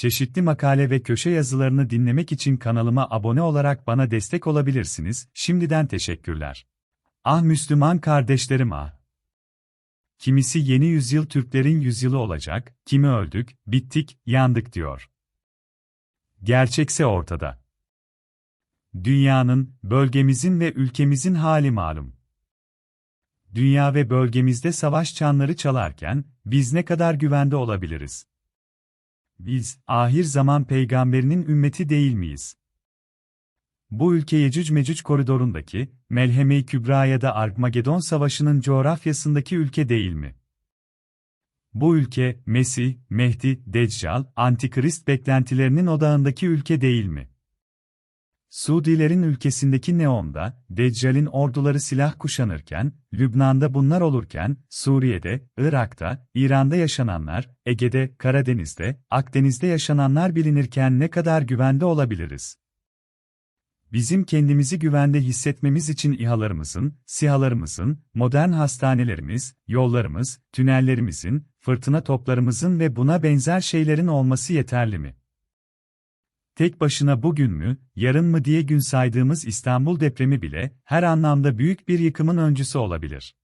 Çeşitli makale ve köşe yazılarını dinlemek için kanalıma abone olarak bana destek olabilirsiniz. Şimdiden teşekkürler. Ah Müslüman kardeşlerim ah! Kimisi yeni yüzyıl Türklerin yüzyılı olacak, kimi öldük, bittik, yandık diyor. Gerçekse ortada. Dünyanın, bölgemizin ve ülkemizin hali malum. Dünya ve bölgemizde savaş çanları çalarken, biz ne kadar güvende olabiliriz? Biz, ahir zaman peygamberinin ümmeti değil miyiz? Bu ülke Yecüc Mecüc koridorundaki, Melheme-i Kübra ya da Armagedon Savaşı'nın coğrafyasındaki ülke değil mi? Bu ülke, Mesih, Mehdi, Deccal, Antikrist beklentilerinin odağındaki ülke değil mi? Suudilerin ülkesindeki Neom'da, Deccal'in orduları silah kuşanırken, Lübnan'da bunlar olurken, Suriye'de, Irak'ta, İran'da yaşananlar, Ege'de, Karadeniz'de, Akdeniz'de yaşananlar bilinirken ne kadar güvende olabiliriz? Bizim kendimizi güvende hissetmemiz için İHA'larımızın, SİHA'larımızın, modern hastanelerimiz, yollarımız, tünellerimizin, fırtına toplarımızın ve buna benzer şeylerin olması yeterli mi? Tek başına bugün mü, yarın mı diye gün saydığımız İstanbul depremi bile her anlamda büyük bir yıkımın öncüsü olabilir.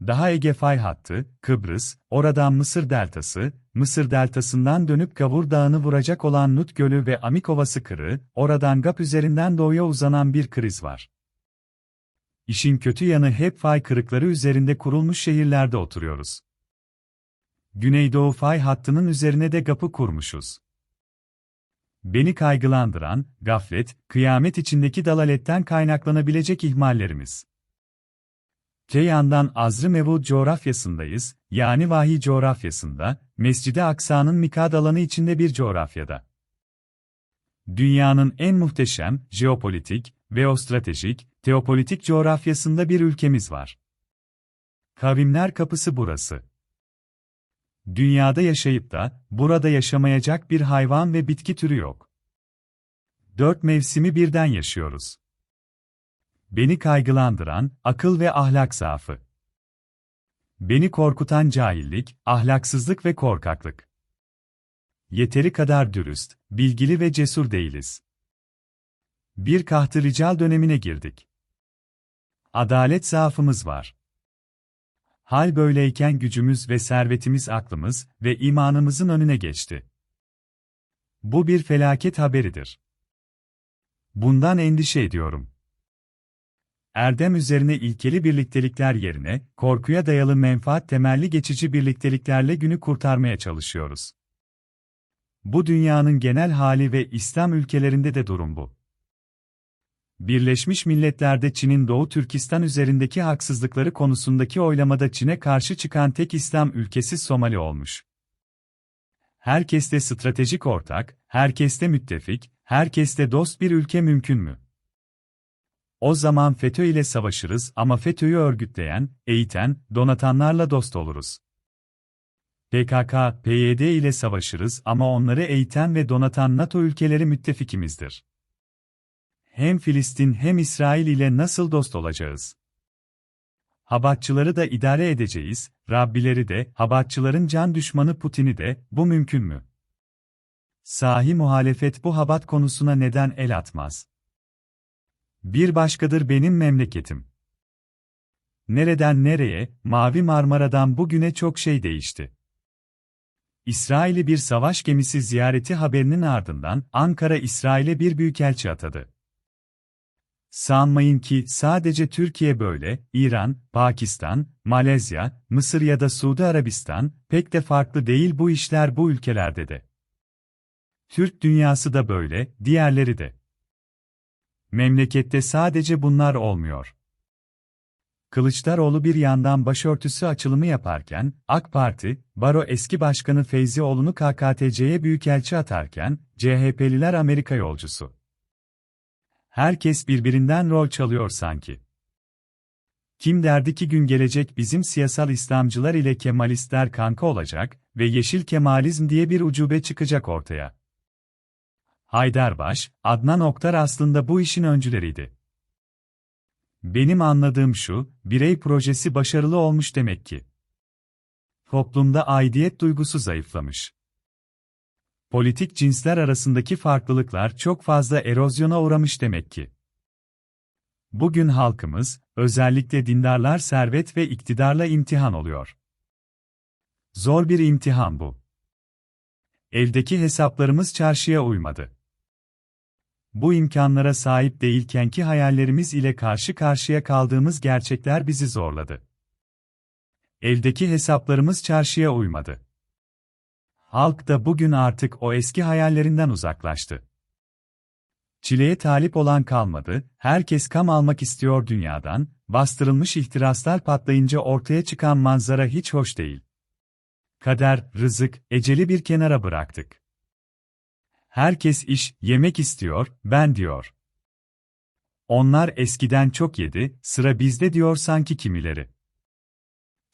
Daha Ege fay hattı, Kıbrıs, oradan Mısır deltası, Mısır deltasından dönüp Gavur Dağı'nı vuracak olan Nut Gölü ve Amikovası kırı, oradan Gap üzerinden doğuya uzanan bir kriz var. İşin kötü yanı hep fay kırıkları üzerinde kurulmuş şehirlerde oturuyoruz. Güneydoğu fay hattının üzerine de Gap'ı kurmuşuz. Beni kaygılandıran, gaflet, kıyamet içindeki dalaletten kaynaklanabilecek ihmallerimiz. Te yandan Azrı Mevud coğrafyasındayız, yani vahiy coğrafyasında, Mescid-i Aksa'nın mikad alanı içinde bir coğrafyada. Dünyanın en muhteşem, jeopolitik, veostratejik, teopolitik coğrafyasında bir ülkemiz var. Kavimler kapısı burası. Dünyada yaşayıp da, burada yaşamayacak bir hayvan ve bitki türü yok. Dört mevsimi birden yaşıyoruz. Beni kaygılandıran, akıl ve ahlak zaafı. Beni korkutan cahillik, ahlaksızlık ve korkaklık. Yeteri kadar dürüst, bilgili ve cesur değiliz. Bir kahtı rical dönemine girdik. Adalet zaafımız var. Hal böyleyken gücümüz ve servetimiz aklımız ve imanımızın önüne geçti. Bu bir felaket haberidir. Bundan endişe ediyorum. Erdem üzerine ilkeli birliktelikler yerine, korkuya dayalı menfaat temelli geçici birlikteliklerle günü kurtarmaya çalışıyoruz. Bu dünyanın genel hali ve İslam ülkelerinde de durum bu. Birleşmiş Milletler'de Çin'in Doğu Türkistan üzerindeki haksızlıkları konusundaki oylamada Çin'e karşı çıkan tek İslam ülkesi Somali olmuş. Herkeste stratejik ortak, herkeste müttefik, herkeste dost bir ülke mümkün mü? O zaman FETÖ ile savaşırız ama FETÖ'yü örgütleyen, eğiten, donatanlarla dost oluruz. PKK, PYD ile savaşırız ama onları eğiten ve donatan NATO ülkeleri müttefikimizdir. Hem Filistin hem İsrail ile nasıl dost olacağız? Habatçıları da idare edeceğiz, Rabbileri de, Habatçıların can düşmanı Putin'i de, bu mümkün mü? Sahi muhalefet bu Habat konusuna neden el atmaz? Bir başkadır benim memleketim. Nereden nereye, Mavi Marmara'dan bugüne çok şey değişti. İsrail'i bir savaş gemisi ziyareti haberinin ardından Ankara İsrail'e bir büyükelçi atadı. Sanmayın ki sadece Türkiye böyle, İran, Pakistan, Malezya, Mısır ya da Suudi Arabistan, pek de farklı değil bu işler bu ülkelerde de. Türk dünyası da böyle, diğerleri de. Memlekette sadece bunlar olmuyor. Kılıçdaroğlu bir yandan başörtüsü açılımı yaparken, AK Parti, Baro eski başkanı Feyzioğlu'nu KKTC'ye büyükelçi atarken, CHP'liler Amerika yolcusu. Herkes birbirinden rol çalıyor sanki. Kim derdi ki gün gelecek bizim siyasal İslamcılar ile Kemalistler kanka olacak ve Yeşil Kemalizm diye bir ucube çıkacak ortaya. Haydarbaş, Adnan Oktar aslında bu işin öncüleriydi. Benim anladığım şu, birey projesi başarılı olmuş demek ki. Toplumda aidiyet duygusu zayıflamış. Politik cinsler arasındaki farklılıklar çok fazla erozyona uğramış demek ki. Bugün halkımız, özellikle dindarlar servet ve iktidarla imtihan oluyor. Zor bir imtihan bu. Evdeki hesaplarımız çarşıya uymadı. Bu imkanlara sahip değilkenki hayallerimiz ile karşı karşıya kaldığımız gerçekler bizi zorladı. Evdeki hesaplarımız çarşıya uymadı. Halk da bugün artık o eski hayallerinden uzaklaştı. Çileye talip olan kalmadı, herkes kam almak istiyor dünyadan, bastırılmış ihtiraslar patlayınca ortaya çıkan manzara hiç hoş değil. Kader, rızık, eceli bir kenara bıraktık. Herkes iş, yemek istiyor, ben diyor. Onlar eskiden çok yedi, sıra bizde diyor sanki kimileri.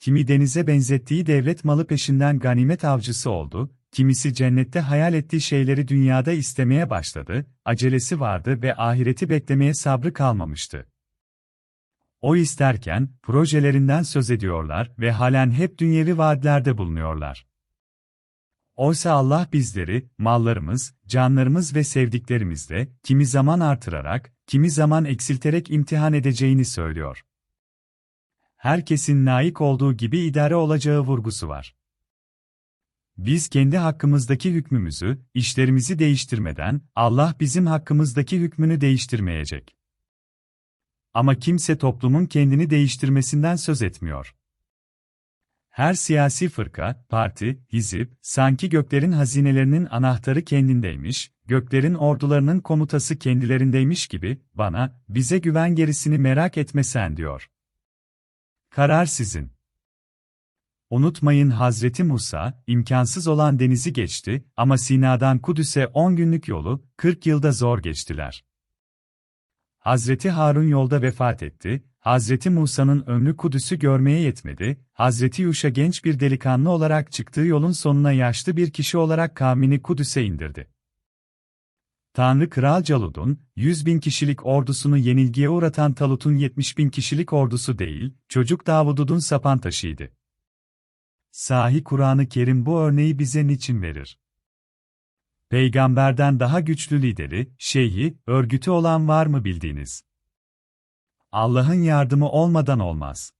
Kimi denize benzettiği devlet malı peşinden ganimet avcısı oldu, kimisi cennette hayal ettiği şeyleri dünyada istemeye başladı, acelesi vardı ve ahireti beklemeye sabrı kalmamıştı. O isterken, projelerinden söz ediyorlar ve halen hep dünyevi vaadlerde bulunuyorlar. Oysa Allah bizleri, mallarımız, canlarımız ve sevdiklerimizle, kimi zaman artırarak, kimi zaman eksilterek imtihan edeceğini söylüyor. Herkesin layık olduğu gibi idare olacağı vurgusu var. Biz kendi hakkımızdaki hükmümüzü, işlerimizi değiştirmeden, Allah bizim hakkımızdaki hükmünü değiştirmeyecek. Ama kimse toplumun kendini değiştirmesinden söz etmiyor. Her siyasi fırka, parti, hizip, sanki göklerin hazinelerinin anahtarı kendindeymiş, göklerin ordularının komutası kendilerindeymiş gibi, bana, bize güven gerisini merak etme sen diyor. Karar sizin. Unutmayın Hazreti Musa, imkansız olan denizi geçti ama Sina'dan Kudüs'e 10 günlük yolu, 40 yılda zor geçtiler. Hazreti Harun yolda vefat etti, Hazreti Musa'nın ömrü Kudüs'ü görmeye yetmedi, Hazreti Yuşa genç bir delikanlı olarak çıktığı yolun sonuna yaşlı bir kişi olarak kavmini Kudüs'e indirdi. Tanrı Kral Calud'un, 100 bin kişilik ordusunu yenilgiye uğratan Talut'un 70 bin kişilik ordusu değil, çocuk Davud'un sapan taşıydı. Sahi Kur'an-ı Kerim bu örneği bize niçin verir? Peygamberden daha güçlü lideri, şeyhi, örgütü olan var mı bildiğiniz? Allah'ın yardımı olmadan olmaz.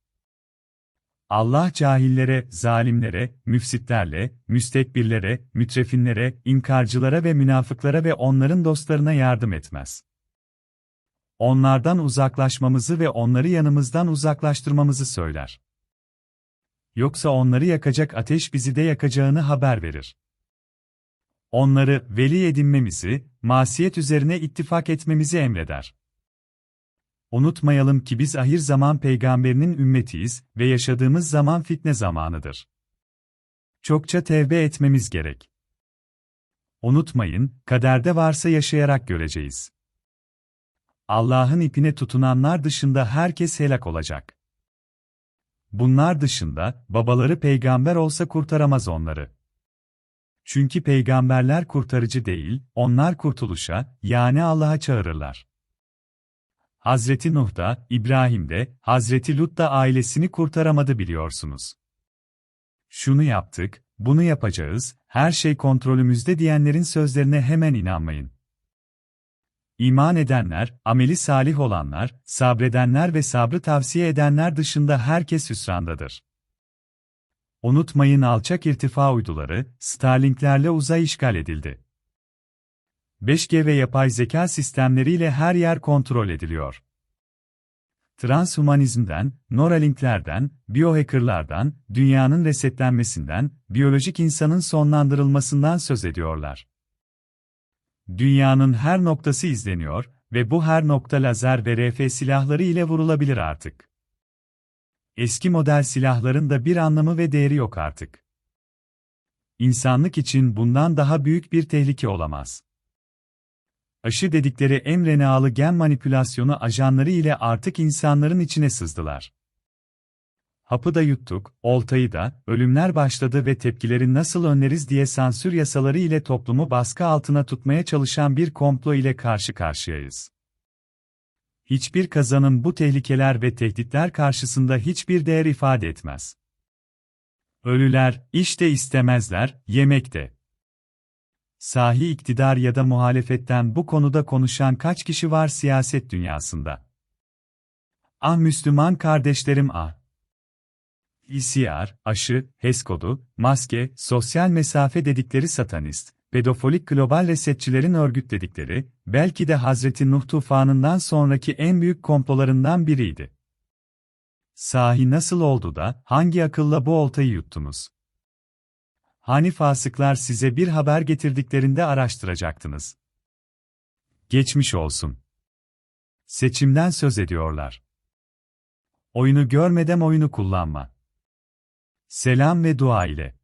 Allah cahillere, zalimlere, müfsitlerle, müstekbirlere, mütrefinlere, inkarcılara ve münafıklara ve onların dostlarına yardım etmez. Onlardan uzaklaşmamızı ve onları yanımızdan uzaklaştırmamızı söyler. Yoksa onları yakacak ateş bizi de yakacağını haber verir. Onları veli edinmemizi, masiyet üzerine ittifak etmemizi emreder. Unutmayalım ki biz ahir zaman peygamberinin ümmetiyiz ve yaşadığımız zaman fitne zamanıdır. Çokça tevbe etmemiz gerek. Unutmayın, kaderde varsa yaşayarak göreceğiz. Allah'ın ipine tutunanlar dışında herkes helak olacak. Bunlar dışında, babaları peygamber olsa kurtaramaz onları. Çünkü peygamberler kurtarıcı değil, onlar kurtuluşa, yani Allah'a çağırırlar. Hazreti Nuh da, İbrahim de, Hazreti Lut da ailesini kurtaramadı biliyorsunuz. Şunu yaptık, bunu yapacağız, her şey kontrolümüzde diyenlerin sözlerine hemen inanmayın. İman edenler, ameli salih olanlar, sabredenler ve sabrı tavsiye edenler dışında herkes hüsrandadır. Unutmayın alçak irtifa uyduları, Starlinklerle uzay işgal edildi. 5G ve yapay zeka sistemleriyle her yer kontrol ediliyor. Transhumanizmden, Neuralinklerden, biohackerlardan, dünyanın resetlenmesinden, biyolojik insanın sonlandırılmasından söz ediyorlar. Dünyanın her noktası izleniyor ve bu her nokta lazer ve RF silahları ile vurulabilir artık. Eski model silahların da bir anlamı ve değeri yok artık. İnsanlık için bundan daha büyük bir tehlike olamaz. Aşı dedikleri mRNA'lı gen manipülasyonu ajanları ile artık insanların içine sızdılar. Hapı da yuttuk, oltayı da, ölümler başladı ve tepkileri nasıl önleriz diye sansür yasaları ile toplumu baskı altına tutmaya çalışan bir komplo ile karşı karşıyayız. Hiçbir kazanım bu tehlikeler ve tehditler karşısında hiçbir değer ifade etmez. Ölüler, işte istemezler, yemek de. Sahi iktidar ya da muhalefetten bu konuda konuşan kaç kişi var siyaset dünyasında? Ah Müslüman kardeşlerim ah! PCR, aşı, HES kodu, maske, sosyal mesafe dedikleri satanist, pedofolik global resetçilerin örgütledikleri, belki de Hazreti Nuh tufanından sonraki en büyük komplolarından biriydi. Sahi nasıl oldu da, hangi akılla bu oltayı yuttunuz? Hani fasıklar size bir haber getirdiklerinde araştıracaktınız. Geçmiş olsun. Seçimden söz ediyorlar. Oyunu görmeden oyunu kullanma. Selam ve dua ile.